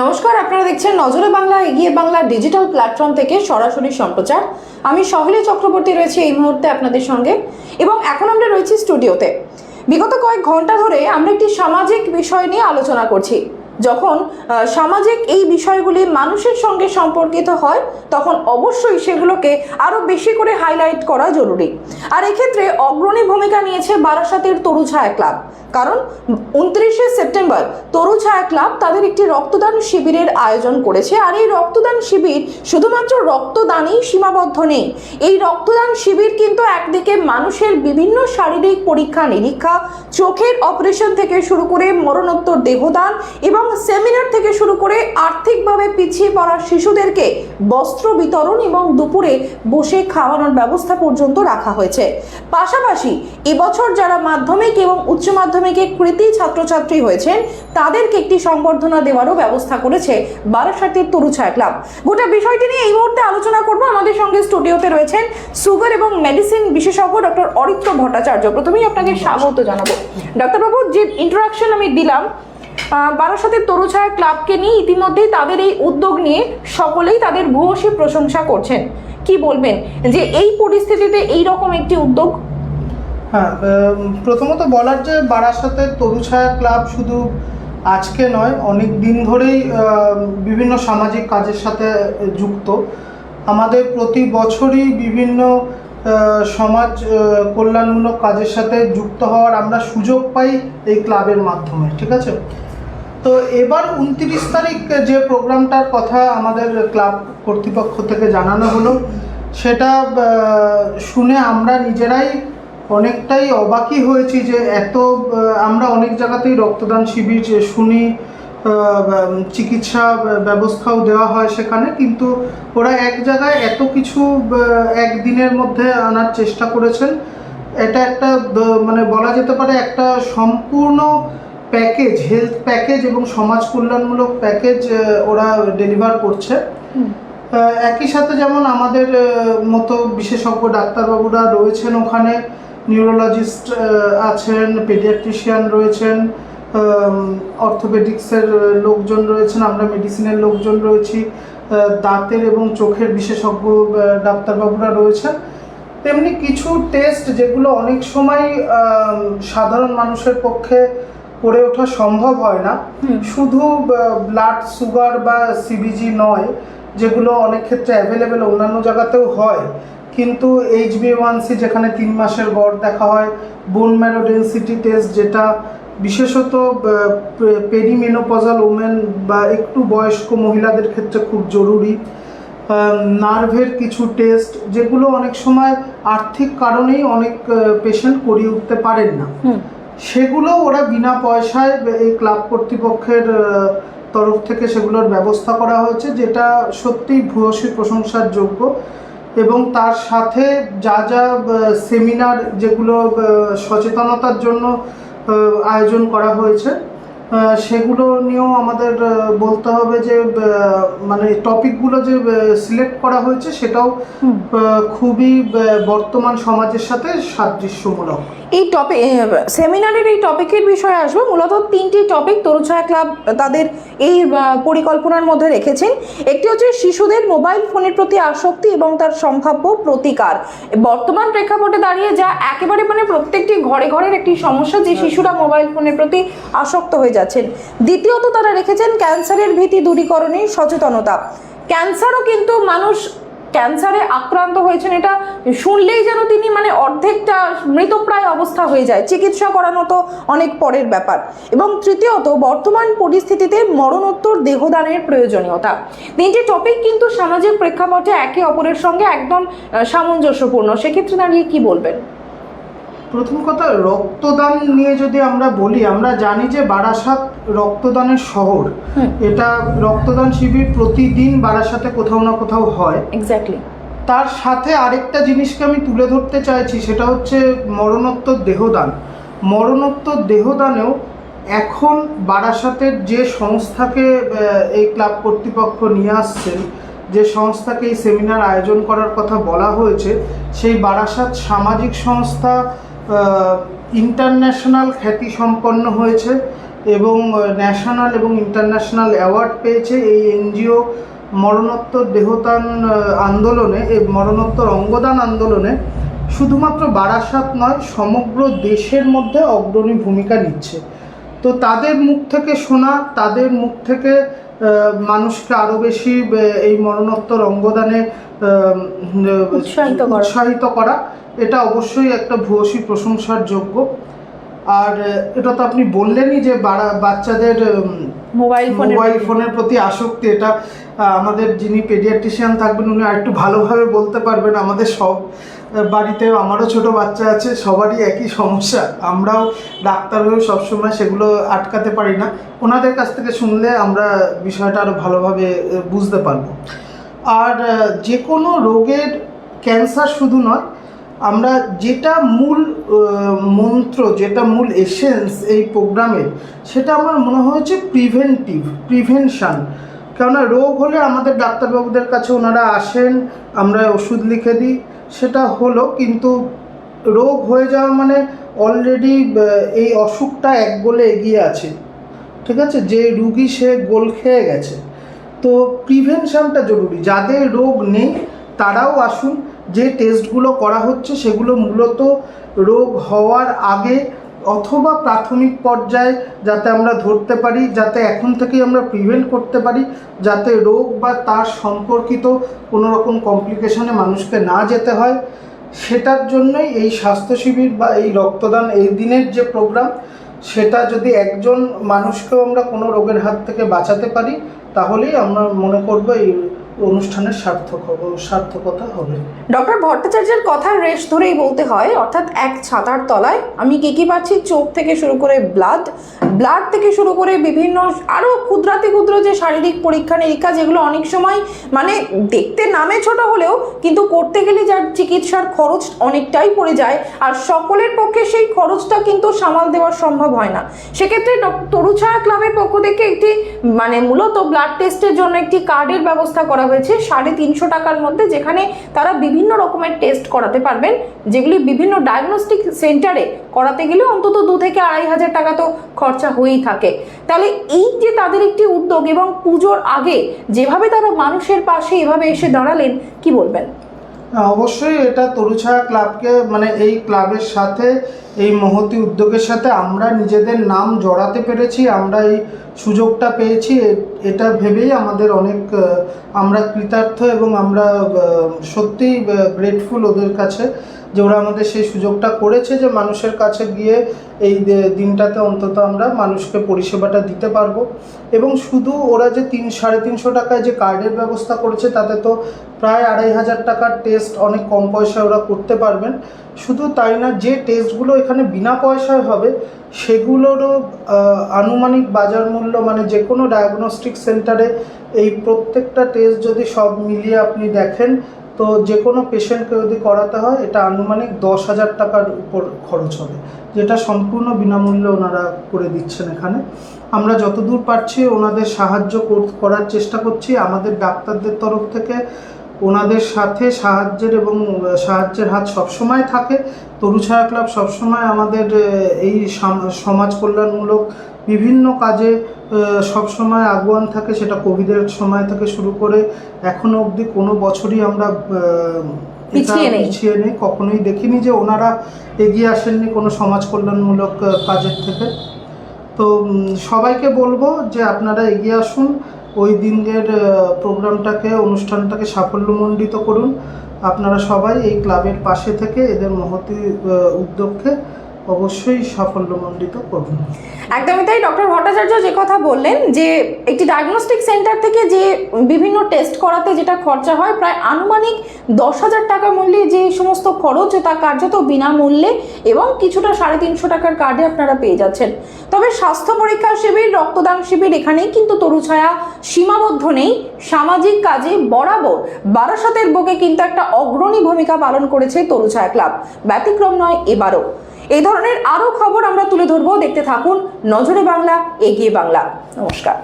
নমস্কার, আপনারা দেখছেন নজরে বাংলা, এগিয়ে বাংলা ডিজিটাল প্ল্যাটফর্ম থেকে সরাসরি সম্প্রচার। আমি সহলে চক্রবর্তী রয়েছি এই মুহূর্তে আপনাদের সঙ্গে এবং এখন আমরা রয়েছি স্টুডিওতে বিগত কয়েক ঘণ্টা ধরে আমরা একটি সামাজিক বিষয় নিয়ে আলোচনা করছি। যখন সামাজিক এই বিষয়গুলি মানুষের সঙ্গে সম্পর্কিত হয়, তখন অবশ্যই সেগুলোকে আরও বেশি করে হাইলাইট করা জরুরি। আর এক্ষেত্রে অগ্রণী ভূমিকা নিয়েছে বারাসাতের তরু ছায়া ক্লাব। কারণ, উনত্রিশে সেপ্টেম্বর তরু ছায়া ক্লাব তাদের একটি রক্তদান শিবিরের আয়োজন করেছে। আর এই রক্তদান শিবির শুধুমাত্র রক্তদানেই সীমাবদ্ধ নেই। এই রক্তদান শিবির কিন্তু একদিকে মানুষের বিভিন্ন শারীরিক পরীক্ষা নিরীক্ষা চোখের অপারেশন থেকে শুরু করে মরণোত্তর দেহদান এবং সেমিনার থেকে শুরু করে আর্থিকভাবে পিছিয়ে পড়া শিশুদেরকে বস্ত্র বিতরণ এবং দুপুরে বসে খাওয়ানোর ব্যবস্থা পর্যন্ত রাখা হয়েছে। পাশাপাশি এবছর যারা মাধ্যমিক এবং উচ্চ মাধ্যমিকে কৃতি ছাত্রছাত্রী হয়েছেন, তাদেরকে একটি সংবর্ধনা দেওয়ারও ব্যবস্থা করেছে বারাসাতের তরুছায়া ক্লাব। গোটা বিষয়টি নিয়ে এই মুহূর্তে আলোচনা করব। আমাদের সঙ্গে স্টুডিওতে রয়েছেন সুগার এবং মেডিসিন বিশেষজ্ঞ ডক্টর অরিত্র ভট্টাচার্য। প্রথমেই আপনাকে স্বাগত জানাব। ডাক্তারবাবু, যে ইন্ট্রোডাকশন আমি দিলাম বারাসাতের তরুছায়া ক্লাবকে নিয়ে ইতিমধ্যেই তাদের এই উদ্যোগ নিয়ে সকলেই তাদের ভূয়সী প্রশংসা করছেন। কি বলবেন যে এই পরিস্থিতিতে এই রকম একটি উদ্যোগ? হ্যাঁ প্রথমত বলার যে বারাসাতের তরুছায়া ক্লাব শুধু আজকে নয়, অনেক দিন ধরেই বিভিন্ন সামাজিক কাজের সাথে যুক্ত। আমাদের প্রতি বছরই বিভিন্ন সমাজ কল্যাণমূলক কাজের সাথে যুক্ত হওয়ার আমরা সুযোগ পাই এই ক্লাবের মাধ্যমে, ঠিক আছে? তো এবার উনত্রিশ তারিখ যে প্রোগ্রামটার কথা আমাদের ক্লাব কর্তৃপক্ষ থেকে জানানো হলো, সেটা শুনে আমরা নিজেরাই অনেকটাই অবাকই হয়েছি যে এত আমরা অনেক জায়গাতেই রক্তদান শিবির শুনি চিকিৎসা ব্যবস্থাও দেওয়া হয় সেখানে, কিন্তু ওরা এক জায়গায় এত কিছু একদিনের মধ্যে আনার চেষ্টা করেছেন। এটা একটা মানে বলা যেতে পারে একটা সম্পূর্ণ প্যাকেজ হেলথ প্যাকেজ এবং সমাজ কল্যাণমূলক প্যাকেজ ওরা ডেলিভার করছে। একই সাথে যেমন আমাদের মতো বিশেষজ্ঞ ডাক্তারবাবুরা রয়েছেন ওখানে নিউরোলজিস্ট আছেন পেডিয়াট্রিশিয়ান রয়েছেন অর্থোপেডিক্সের লোকজন রয়েছেন আমরা মেডিসিনের লোকজন রয়েছি দাঁতের এবং চোখের বিশেষজ্ঞ ডাক্তারবাবুরা রয়েছেন। তেমনি কিছু টেস্ট যেগুলো অনেক সময় সাধারণ মানুষের পক্ষে করে ওঠা সম্ভব হয় না। শুধু ব্লাড সুগার বা সিবিজি নয় যেগুলো অনেক ক্ষেত্রে অ্যাভেলেবেল অন্যান্য জায়গাতেও হয়। কিন্তু এইচ বি ওয়ান সি যেখানে তিন মাসের গড় দেখা হয় বোন ম্যারো ডেন্সিটি টেস্ট যেটা বিশেষত পেরিমেনোপজাল ওমেন বা একটু বয়স্ক মহিলাদের ক্ষেত্রে খুব জরুরি। নার্ভের কিছু টেস্ট যেগুলো অনেক সময় আর্থিক কারণেই অনেক পেশেন্ট করিয়ে উঠতে পারেন না। সেগুলো ওরা বিনা পয়সায় এই ক্লাব কর্তৃপক্ষের তরফ থেকে সেগুলোর ব্যবস্থা করা হয়েছে যেটা সত্যিই ভূয়সী প্রশংসার যোগ্য এবং তার সাথে যা যা সেমিনার যেগুলো সচেতনতার জন্য আয়োজন করা হয়েছে সেগুলো নিয়েও আমাদের বলতে হবে যে মানে টপিকগুলো যে সিলেক্ট করা হয়েছে সেটাও খুবই বর্তমান সমাজের সাথে সাদৃশ্যমূলক। এই টপিক সেমিনারের এই টপিকের বিষয়ে আসব। মূলত তিনটি টপিক তরুছায়া ক্লাব তাদের এই পরিকল্পনার মধ্যে রেখেছেন। একটি হচ্ছে শিশুদের মোবাইল ফোনের প্রতি আসক্তি এবং তার সম্ভাব্য প্রতিকার। বর্তমান প্রেক্ষাপটে দাঁড়িয়ে যা একেবারে মানে প্রত্যেকটি ঘরে ঘরের একটি সমস্যা যে শিশুরা মোবাইল ফোনের প্রতি আসক্ত হয়ে যাচ্ছেন। দ্বিতীয়ত তারা রেখেছেন ক্যান্সারের ভীতি দূরীকরণে সচেতনতা। ক্যান্সারও কিন্তু মানুষ ক্যান্সারে আক্রান্ত হয়েছেন, এটা শুনলেই যেন তিনি মানে অর্ধেকটা মৃতপ্রায় অবস্থা হয়ে যায়, চিকিৎসা করানো তো অনেক পরের ব্যাপার। এবং তৃতীয়ত, বর্তমান পরিস্থিতিতে মরণোত্তর দেহদানের প্রয়োজনীয়তা। তিনটি টপিক কিন্তু সামাজিক প্রেক্ষাপটে একে অপরের সঙ্গে একদম সামঞ্জস্যপূর্ণ। সেক্ষেত্রে দাঁড়িয়ে কি বলবেন? প্রথম কথা রক্তদান নিয়ে যদি আমরা বলি আমরা জানি যে বারাসাত রক্তদানের শহর। এটা রক্তদান শিবির প্রতিদিন বারাসাতে কোথাও না কোথাও হয়। এক্স্যাক্টলি তার সাথে আরেকটা জিনিসকে আমি তুলে ধরতে চাইছি সেটা হচ্ছে মরণোত্তর দেহদান। মরণোত্তর দেহদানেও এখন বারাসাতের যে সংস্থাকে এই ক্লাব কর্তৃপক্ষ নিয়ে আসছেন যে সংস্থাকে এই সেমিনার আয়োজন করার কথা বলা হয়েছে সেই বারাসাত সামাজিক সংস্থা ইন্টারন্যাশনাল খ্যাতি সম্পন্ন হয়েছে এবং ন্যাশনাল এবং ইন্টারন্যাশনাল অ্যাওয়ার্ড পেয়েছে এই এনজিও মরণোত্তর দেহদান আহ, আন্দোলনে এই মরণোত্তর অঙ্গদান আন্দোলনে শুধুমাত্র বারাসাত নয় সমগ্র দেশের মধ্যে অগ্রণী ভূমিকা নিচ্ছে তো তাদের মুখ থেকে শোনা তাদের মুখ থেকে মানুষকে আরও বেশি এই মরণোত্তর অঙ্গদানে উৎসাহিত করা। এটা অবশ্যই একটা ভূয়সী প্রশংসার যোগ্য। আর এটা তো আপনি বললেনই যে বাচ্চাদের মোবাইল ফোনে মোবাইল ফোনের প্রতি আসক্তি এটা আমাদের যিনি পেডিয়াট্রিশিয়ান থাকবেন উনি আরেকটু ভালোভাবে বলতে পারবেন আমাদের সব বাড়িতে আমারও ছোট বাচ্চা আছে সবারই একই সমস্যা। আমরাও ডাক্তার হয়েও সবসময় সেগুলো আটকাতে পারি না। ওনাদের কাছ থেকে শুনলে আমরা বিষয়টা আরও ভালোভাবে বুঝতে পারব। আর যে কোনো রোগের ক্যান্সার শুধু নয় আমরা যেটা মূল মন্ত্র, যেটা মূল এসেন্স এই প্রোগ্রামের সেটা আমার মনে হয়েছে প্রিভেন্টিভ প্রিভেনশান কেননা রোগ হলে আমাদের ডাক্তারবাবুদের কাছে ওনারা আসেন, আমরা ওষুধ লিখে দিই, সেটা হলো কিন্তু রোগ হয়ে যাওয়া মানে অলরেডি এই অসুখটা এক গোলে এগিয়ে আছে। ঠিক আছে? যে রুগী সে গোল খেয়ে গেছে। তো প্রিভেনশনটা জরুরি। যাদের রোগ নেই, তারাও আসুন যে টেস্টগুলো করা হচ্ছে সেগুলো মূলত রোগ হওয়ার আগে অথবা প্রাথমিক পর্যায়ে যাতে আমরা ধরতে পারি, যাতে এখন থেকেই আমরা প্রিভেন্ট করতে পারি, যাতে রোগ বা তার সম্পর্কিত কোনো রকম কমপ্লিকেশনে মানুষকে না যেতে হয়। সেটার জন্যই এই স্বাস্থ্য শিবির বা এই রক্তদান এই দিনের যে প্রোগ্রাম সেটা যদি একজন মানুষকেও আমরা কোনো রোগের হাত থেকে বাঁচাতে পারি, তাহলেই আমরা মনে করব এই অনুষ্ঠানের সার্থক সার্থকতা হবে। ডক্টর ভট্টাচার্যের কথার রেশ ধরেই বলতে হয়, অর্থাৎ এক ছাতার তলায় আমি কি কি পাচ্ছি? চোখ থেকে শুরু করে ব্লাড ব্লাড থেকে শুরু করে বিভিন্ন আরও ক্ষুদ্রাতি ক্ষুদ্র যে শারীরিক পরীক্ষা নিরীক্ষা যেগুলো অনেক সময় মানে দেখতে নামে ছোট হলেও কিন্তু করতে গেলে যার চিকিৎসার খরচ অনেকটাই পড়ে যায় আর সকলের পক্ষে সেই খরচটা কিন্তু সামাল দেওয়া সম্ভব হয় না। সেক্ষেত্রে তরুছায়া ক্লাবের পক্ষ থেকে একটি মানে মূলত ব্লাড টেস্টের জন্য একটি কার্ডের ব্যবস্থা করা হয়েছে সাড়ে তিনশো টাকার মধ্যে, যেখানে তারা বিভিন্ন রকমের টেস্ট করাতে পারবেন, যেগুলি বিভিন্ন ডায়াগনস্টিক সেন্টারে করাতে গেলে অন্তত দু থেকে আড়াই হাজার টাকা তো খরচা হয়েই থাকে। তাহলে এই যে তাদের একটি উদ্যোগ এবং পুজোর আগে যেভাবে তারা মানুষের পাশে এভাবে এসে দাঁড়ালেন, কি বলবেন? অবশ্যই এটা তরুছায়া ক্লাবকে মানে এই ক্লাবের সাথে, এই মহতি উদ্যোগের সাথে আমরা নিজেদের নাম জড়াতে পেরেছি, আমরা এই সুযোগটা পেয়েছি এটা ভেবেই আমাদের অনেক আমরা কৃতার্থ এবং আমরা সত্যিই গ্রেটফুল ওদের কাছে। যে ওরা আমাদের সেই সুযোগটা করেছে যে মানুষের কাছে গিয়ে এই দিনটাতে অন্তত আমরা মানুষকে পরিষেবাটা দিতে পারব। এবং শুধু ওরা যে তিন, সাড়ে তিনশো টাকায় যে কার্ডের ব্যবস্থা করেছে, তাতে তো প্রায় আড়াই হাজার টাকার টেস্ট অনেক কম পয়সায় ওরা করতে পারবেন। শুধু তাই না, যে টেস্টগুলো এখানে বিনা পয়সায় হবে, সেগুলোরও আনুমানিক বাজার মূল্য মানে যে কোনো ডায়াগনস্টিক সেন্টারে এই প্রত্যেকটা টেস্ট যদি সব মিলিয়ে আপনি দেখেন তো যে কোনো পেশেন্টকে যদি করাতে হয়, এটা আনুমানিক দশ হাজার টাকার উপর খরচ হবে, যেটা সম্পূর্ণ বিনামূল্যে ওনারা করে দিচ্ছেন এখানে। আমরা যতদূর পারছি ওনাদের সাহায্য কর- করার চেষ্টা করছি। আমাদের ডাক্তারদের তরফ থেকে ওনাদের সাথে সাহায্যের এবং সাহায্যের হাত সবসময় থাকে। তরুছায়া ক্লাব সবসময় আমাদের এই সাম- সমাজ কল্যাণমূলক বিভিন্ন কাজে সবসময় আগুয়ান থাকে সেটা কোভিডের সময় থেকে শুরু করে এখনও অবধি কোনো বছরই আমরা পিছিয়ে নেই। কখনোই দেখিনি যে ওনারা এগিয়ে আসেননি কোনো সমাজ কল্যাণমূলক কাজের থেকে তো সবাইকে বলব যে আপনারা এগিয়ে আসুন ওই দিনের প্রোগ্রামটাকে অনুষ্ঠানটাকে সাফল্যমণ্ডিত করুন আপনারা সবাই এই ক্লাবের পাশে থেকে এদের মহতি উদ্যোগকে অবশ্যই সাফল্যমণ্ডিত করুন। একদমই তাই, ডক্টর ভট্টাচার্য যে কথা বললেন যে একটি ডায়াগনস্টিক সেন্টার থেকে যে বিভিন্ন টেস্ট করাতে যেটা খরচা হয়, প্রায় আনুমানিক দশ হাজার টাকা মূল্যে যে সমস্ত খরচ তা কার্যত বিনামূল্যে এবং কিছুটা সাড়ে তিনশো টাকার কার্ডে আপনারা পেয়ে যাচ্ছেন। তবে স্বাস্থ্য পরীক্ষা শিবির, রক্তদান শিবির এখানেই কিন্তু তরুছায়া সীমাবদ্ধ নেই। সামাজিক কাজে বরাবর বারাসাতের বুকে কিন্তু একটা অগ্রণী ভূমিকা পালন করেছে তরুছায়া ক্লাব। ব্যতিক্রম নয়, এবারও। এই ধরনের আরও খবর আমরা তুলে ধরবো। দেখতে থাকুন নজরে বাংলা এগিয়ে বাংলা। নমস্কার।